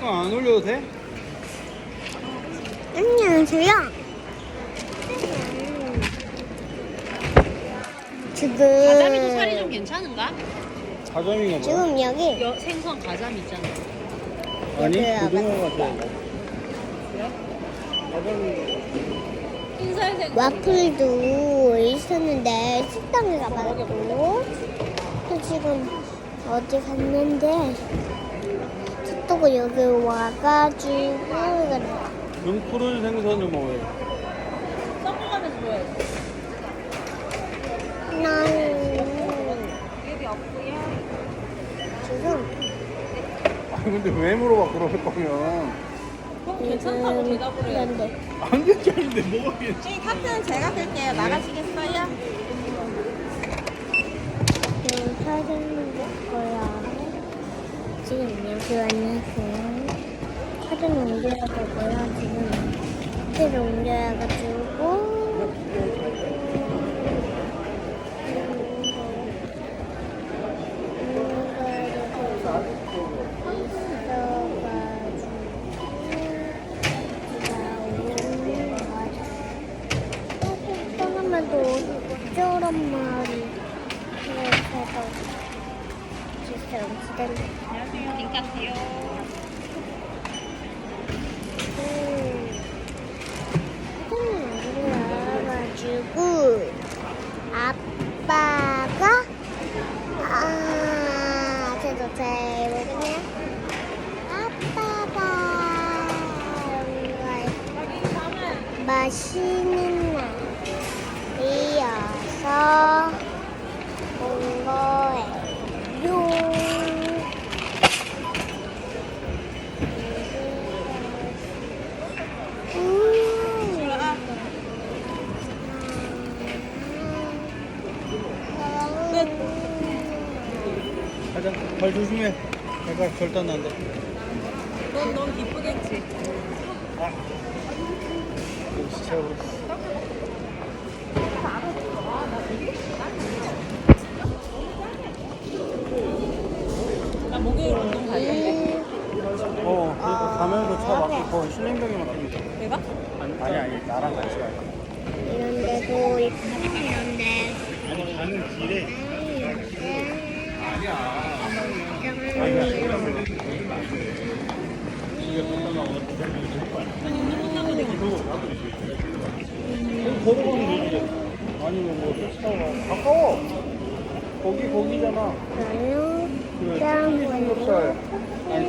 거안 올려도 돼? 안녕하세요. 지금 가자미도 살이 좀 괜찮은가? 가자미가 뭐야? 지금 여기 여, 생선 가자미 있잖아. 아니 여기 고등어 같아 가자미 흰살색. 와플도 있었는데 식당에 가봐가지고 또 지금 어디 갔는데 또 여기 와가지고 그래. 눈 푸른 생선을 먹어요 없고요. 지금 아 근데 왜 물어봐 그럴 거면 그럼 괜찮다고 대답을 해야 돼. 그런데 안 괜찮은데 뭐가 괜찮아 이 카트는 제가 쓸게요. 나가시겠어요? 지금 사진 볼 거야. 여기 왔는데 사진 옮겨야 되고요. 지금 사진 옮겨야가지고 조금만 더 어쩌란 말이 그래서 진짜 기다려 안녕하세요. 딩카트요. 올라가지고 아빠가 아 저도 잘 모르네 아빠가 맛있는 날이어서 온 거예요. 가자. 발 조심해. 내가 절단 난다. 넌, 넌 기쁘겠지. 역시 나 목요일 운동. 어 가면서 차 막히고 실린병이 막히니까 내가? 아니 아니 나랑 같이 갈 거야 이런 데도 있고 아니 가는 길에 걸어가면 되지 아니면 뭐 택시 타고 가 가까워 거기 거기잖아 나는 그짱 치킨이 삼겹살 아니